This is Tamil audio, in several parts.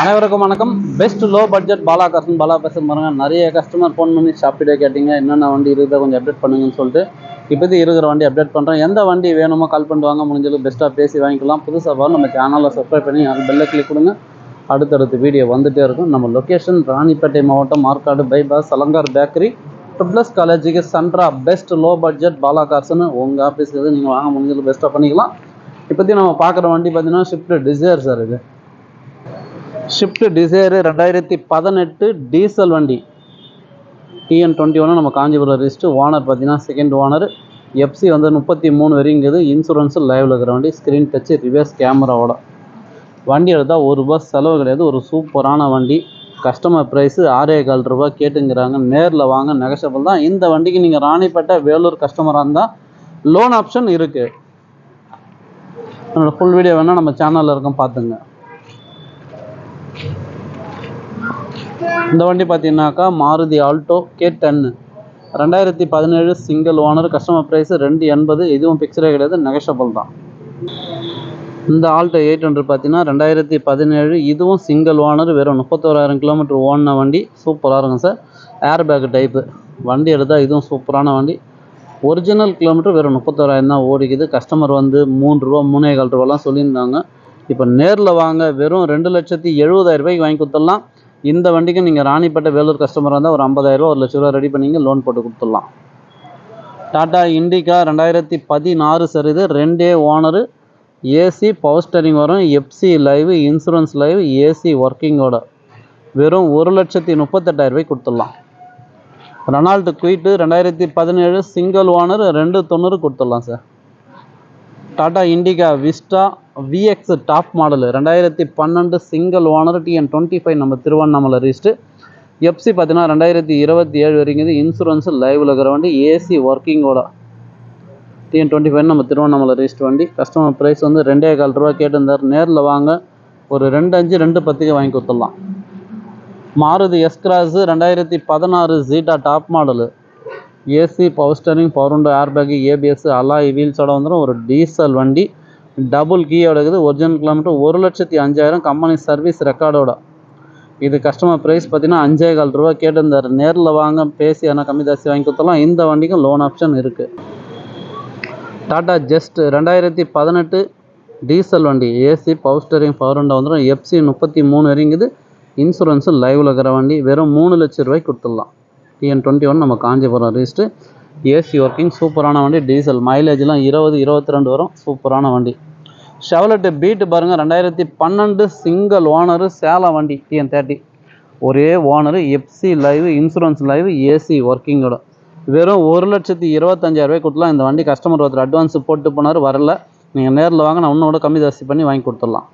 அனைவருக்கும் வணக்கம். பெஸ்ட் லோ பட்ஜெட் பாலா காசன் பாலா பேச பாருங்க. நிறைய கஸ்டமர் ஃபோன் பண்ணி ஷாப்பிட்டே கேட்டிங்க. என்னென்ன வண்டி இருக்குதோ கொஞ்சம் அப்டேட் பண்ணுங்கன்னு சொல்லிட்டு இப்போதி இருக்கிற வண்டி அப்டேட் பண்ணுறேன் எந்த வண்டி வேணுமோ கால் பண்ணிட்டு வாங்க. முடிஞ்சளவு பெஸ்ட்டாக பேசி வாங்கிக்கலாம். புதுசாக பாரு நம்ம சேனலில் சப்ஸ்கிரைப் பண்ணி அது பெல்லை கிளிக் கொடுங்க. அடுத்தடுத்து வீடியோ வந்துட்டே இருக்கும். நம்ம லொக்கேஷன் ராணிப்பேட்டை மாவட்டம் மார்க்காடு பைபாஸ் அலங்கார் பேக்கரி ட்ரிப்ளஸ் காலேஜுக்கு சென்ட்ரா பெஸ்ட் லோ பட்ஜெட் பாலா கார்ஸ்னு உங்கள் ஆஃபீஸ்க்கு நீங்கள் வாங்க. முடிஞ்சது பெஸ்ட்டாக பண்ணிக்கலாம். இப்போதையும் நம்ம பார்க்குற வண்டி பார்த்தீங்கன்னா ஷிஃப்ட் டிசைர் சார் இது. ஷிஃப்ட் டிசைரு ரெண்டாயிரத்தி பதினெட்டு டீசல் வண்டி. டிஎன் டுவெண்ட்டி ஒன்று நம்ம காஞ்சிபுரம் ரிஸ்ட்டு ஓனர் பார்த்தீங்கன்னா செகண்ட் ஓனர். எஃப்சி வந்து முப்பத்தி மூணு வரைங்குது இன்சூரன்ஸு லைவில் இருக்கிற வண்டி ஸ்க்ரீன் டச்சு ரிவர்ஸ் கேமராவோட வண்டி எடுத்தால் ஒரு ரூபா செலவு கிடையாது. ஒரு சூப்பரான வண்டி. கஸ்டமர் ப்ரைஸு ஆறே கால் ரூபா கேட்டுங்கிறாங்க. நேரில் வாங்க நெகஷபிள் தான். இந்த வண்டிக்கு நீங்கள் ராணிப்பேட்டை வேலூர் கஸ்டமராக இருந்தால் லோன் ஆப்ஷன் இருக்குது என்னோடய ஃபுல் வீடியோ வேணால் நம்ம சேனலில் இருக்கோம் பார்த்துங்க. இந்த வண்டி பார்த்தீங்கன்னாக்கா மாருதி ஆல்டோ கே டென்னு ரெண்டாயிரத்தி பதினேழு சிங்கிள் ஓனர் கஸ்டமர் ப்ரைஸ் ரெண்டு எண்பது. இதுவும் பிக்சரே கிடையாது நெகஷபிள் தான். இந்த ஆல்டோ எயிட் ஹண்ட்ரட் பார்த்தீங்கன்னா ரெண்டாயிரத்தி பதினேழு. இதுவும் சிங்கிள் ஓனர் வெறும் முப்பத்தோராயிரம் கிலோமீட்டர் ஓடின வண்டி. சூப்பராக இருக்கும் சார். ஏர் பேக் டைப்பு வண்டி எடுத்தால் இதுவும் சூப்பரான வண்டி. ஒரிஜினல் கிலோமீட்டர் வெறும் முப்பத்தோராயிரம் தான் ஓடிக்குது. கஸ்டமர் வந்து மூணு ரூபா மூணே கால் ரூபாலாம் சொல்லியிருந்தாங்க. இப்போ நேரில் வாங்க வெறும் ரெண்டு லட்சத்தி எழுபதாயிரம் ரூபாய்க்கு வாங்கி கொடுத்துடலாம். இந்த வண்டிக்கு நீங்கள் ராணிப்பேட்டை வேலூர் கஸ்டமராக இருந்தால் ஒரு ஐம்பதாயிரரூவா ஒரு லட்ச ரூபா ரெடி பண்ணிங்க லோன் போட்டு கொடுத்துடலாம். டாடா இண்டிகா ரெண்டாயிரத்தி பதினாறு சார் இது ரெண்டே ஓனரு ஏசி பவர் ஸ்டரிங் வரும் FC live insurance live AC ஒர்க்கிங்கோட வெறும் ஒரு லட்சத்தி முப்பத்தெட்டாயிரம் கொடுத்துடலாம். ரெனால்டு குயிட்டு ரெண்டாயிரத்தி பதினேழு சிங்கிள் ஓனர் ரெண்டு தொண்ணூறு கொடுத்துடலாம் sir Tata Indica Vista VX top model ரெண்டாயிரத்தி பன்னெண்டு single owner TN twenty five நம்ம திருவண்ணாமலை ரிஸ்ட்டு எஃப்சி பார்த்தீங்கன்னா ரெண்டாயிரத்தி இருபத்தி ஏழு வரைக்கும் இன்சூரன்ஸ் லைவில் இருக்கிற வண்டி ஏசி ஒர்க்கிங்கோட டிஎன் டுவெண்ட்டி ஃபைவ் நம்ம திருவண்ணாமலை ரிஸ்ட் வண்டி. கஸ்டமர் ப்ரைஸ் வந்து ரெண்டே கால் ரூபா கேட்டிருந்தார். நேரில் வாங்க ஒரு ரெண்டு அஞ்சு ரெண்டு பத்துக்கு வாங்கி கொடுத்துடலாம். மாருதி எஸ்கிராஸு ரெண்டாயிரத்தி பதினாறு Zeta top model AC power steering power window airbag ABS alloy வீல்ஸோட வந்துடும் ஒரு டீசல் வண்டி டபுள் கீயோட இருக்குது. ஒரிஜினல் கிலோமீட்டர் ஒரு லட்சத்தி அஞ்சாயிரம் கம்பெனி சர்வீஸ் ரெக்கார்டோட இது கஸ்டமர் ப்ரைஸ் பார்த்தீங்கன்னா அஞ்சே கால் ரூபா கேட்டிருந்தார். நேரில் வாங்க பேசி ஆனால் கம்மி தாசி வாங்கி கொடுத்தலாம் இந்த வண்டிக்கும் லோன் ஆப்ஷன் இருக்குது டாடா ஜஸ்ட் ரெண்டாயிரத்தி பதினெட்டு டீசல் வண்டி AC power steering power window வந்துடும் எஃப்சி முப்பத்தி மூணு வரைங்குது இன்சூரன்ஸும் லைவில் இருக்கிற வண்டி. வெறும் மூணு லட்ச ரூபாய்க்கு கொடுத்துடலாம். டிஎன் டுவெண்ட்டி ஒன் நம்ம காஞ்சிபுரம் ரிஜிஸ்ட்டு ஏசி ஒர்க்கிங் சூப்பரான வண்டி. டீசல் மைலேஜ்லாம் இருபது இருபத்தி ரெண்டு வரும். சூப்பரான வண்டி. ஷெவலெட்டு பீட்டு பாருங்கள் ரெண்டாயிரத்தி பன்னெண்டு சிங்கிள் ஓனரு சேலம் வண்டி டிஎன் தேர்ட்டி ஒரே owner FC live insurance live AC ஒர்க்கிங்கோட வெறும் ஒரு லட்சத்தி இருபத்தஞ்சாயிரரூபாய் கொடுத்துலாம் இந்த வண்டி கஸ்டமர் ஒருத்தர் அட்வான்ஸ் போட்டு போனார் வரல. நீங்கள் நேரில் வாங்க நான் இன்னும் கூட கம்மி ஜாஸ்தி பண்ணி வாங்கி கொடுத்துடலாம்.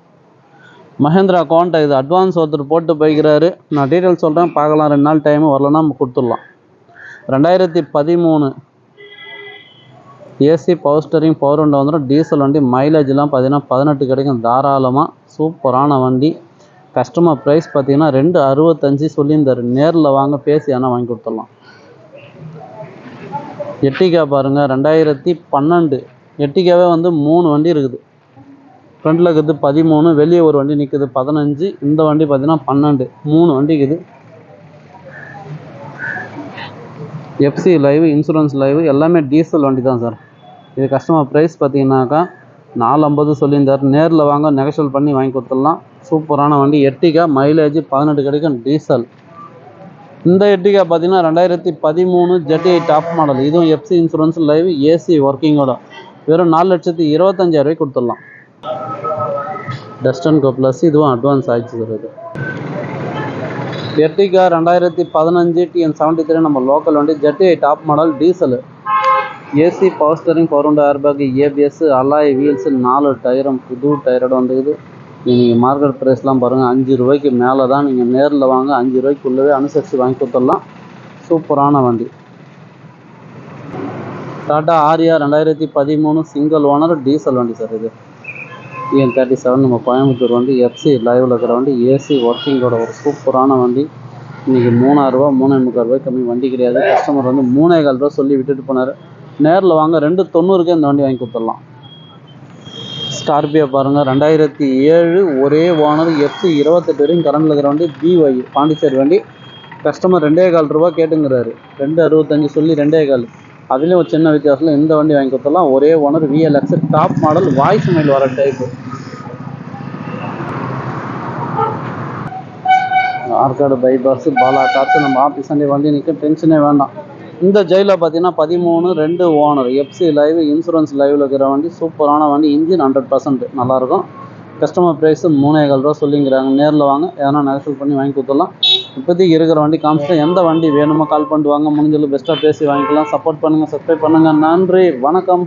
மஹேந்திரா கோண்டா இது அட்வான்ஸ் ஒருத்தர் போட்டு போய்க்கிறாரு. நான் டீட்டெயில் சொல்கிறேன் பார்க்கலாம். ரெண்டு நாள் டைமு வரலன்னா நம்ம கொடுத்துடலாம். ரெண்டாயிரத்தி பதிமூணு. ஏசி பவர் ஸ்டரிங் பவர் வண்டி வந்துடும் டீசல் வண்டி மைலேஜ்லாம் பார்த்தீங்கன்னா பதினெட்டு கிடைக்கும். தாராளமாக சூப்பரான வண்டி. கஸ்டமர் ப்ரைஸ் பார்த்தீங்கன்னா ரெண்டு அறுபத்தஞ்சு சொல்லியிருந்தார். நேரில் வாங்க பேசி ஆனால் வாங்கி கொடுத்துடலாம். எட்டிகா பாருங்கள் ரெண்டாயிரத்தி பன்னெண்டு. எட்டிகாவே வந்து மூணு வண்டி இருக்குது. ஃப்ரண்ட்டில் இருக்குது பதிமூணு வெளியே ஒரு வண்டி நிற்குது பதினஞ்சு இந்த வண்டி பார்த்தீங்கன்னா பன்னெண்டு மூணு வண்டி இருக்குது. எஃப்சி லைவ் இன்சூரன்ஸ் லைவ் எல்லாமே டீசல் வண்டி தான் சார். இது கஸ்டமர் ப்ரைஸ் பார்த்தீங்கன்னாக்கா நாலு ஐம்பது சொல்லியிருந்தார். நேரில் வாங்க நெகஷியல் பண்ணி வாங்கி கொடுத்துடலாம். சூப்பரான வண்டி. எட்டிகா மைலேஜ் பதினெட்டு கிடைக்கும் டீசல் இந்த எட்டிகா பார்த்தீங்கன்னா ரெண்டாயிரத்தி பதிமூணு ஜெட்டி டாப் மாடல் இதுவும் எஃப்சி இன்சூரன்ஸ் லைவ் ஏசி ஒர்க்கிங்கோட வெறும் நாலு லட்சத்தி இருபத்தஞ்சாயிரரூபாய்க்கு கொடுத்துடலாம். டஸ்டன் கோ ப்ளஸ் இதுவும் அட்வான்ஸ் ஆகிடுச்சு சார் இது. எர்டிகா ரெண்டாயிரத்தி பதினஞ்சு டிஎன் செவன்ட்டி த்ரீ நம்ம லோக்கல் வண்டி ZDi top model diesel AC power steering power உண்டு ஏர்பேக் ஏபிஎஸ் அலாய் வீல்ஸு நாலு டயரும் புது டயரோட வந்துக்குது நீங்கள் மார்க்கெட் ப்ரைஸ்லாம் பாருங்கள் அஞ்சு ரூபாய்க்கு மேலே தான் நீங்கள் நேரில் வாங்க அஞ்சு ரூபாய்க்குள்ளவே அனுசரித்து வாங்கி கொடுத்துடலாம். சூப்பரான வண்டி. டாட்டா ஆரியா ரெண்டாயிரத்தி பதிமூணு சிங்கிள் ஓனர் டீசல் வண்டி சார் இது. டிஎன் தேர்ட்டி செவன் நம்ம கோயம்புத்தூர் வண்டி எஃப்சி லைவில் இருக்கிற வண்டி ஏசி ஒர்க்கிங்கோட ஒரு சூப்பரான வண்டி. இன்றைக்கி மூணாயிரரூபா மூணே முக்கால் ரூபாய் கம்மி வண்டி கிடையாது. கஸ்டமர் வந்து மூணே கால் ரூபா சொல்லி விட்டுட்டு போனார். நேரில் வாங்க ரெண்டு தொண்ணூறுக்கே இந்த வண்டி வாங்கி கொடுத்துடலாம். ஸ்கார்பியோ பாருங்கள் ரெண்டாயிரத்தி ஏழு ஒரே ஓனர் எஃப்சி இருபத்தெட்டு வரைக்கும் கரண்டில் இருக்கிற வண்டி பிஒய் பாண்டிச்சேரி வண்டி. கஸ்டமர் ரெண்டே கால் ரூபா கேட்டுங்கிறாரு. ரெண்டு அறுபத்தஞ்சு சொல்லி ரெண்டே கால். அதுலேயும் ஒரு சின்ன வித்தியாசத்தில் இந்த வண்டி வாங்கி கொடுத்துடலாம். ஒரே owner VLX top model voice mail வர டைப்பு ஆற்காடு பைபாஸ் பாலா காசு நம்ம ஆஃபீஸ் அண்டி வண்டி நிற்க டென்ஷனே வேண்டாம். இந்த ஜெயிலில் பார்த்தீங்கன்னா பதிமூணு ரெண்டு ஓனர் எஃப்சி லைவ் இன்சூரன்ஸ் லைவில் இருக்கிற வண்டி சூப்பரான வண்டி இன்ஜின் ஹண்ட்ரட் பர்சன்ட் நல்லாயிருக்கும் கஸ்டமர் ப்ரைஸு மூணேகால் ரூபா சொல்லிங்கிறாங்க. நேரில் வாங்க. எதனா நெகசல் பண்ணி வாங்கி கொடுத்துடலாம். இப்போதைக்கு இருக்கிற வண்டி காமிச்சிட்டு எந்த வண்டி வேணுமோ கால் பண்ணிட்டு வாங்க. முடிஞ்சளவு பெஸ்ட்டாக பேசி வாங்கிக்கலாம். சப்போர்ட் பண்ணுங்கள் சப்ஸ்கிரைப் பண்ணுங்கள் நன்றி வணக்கம்.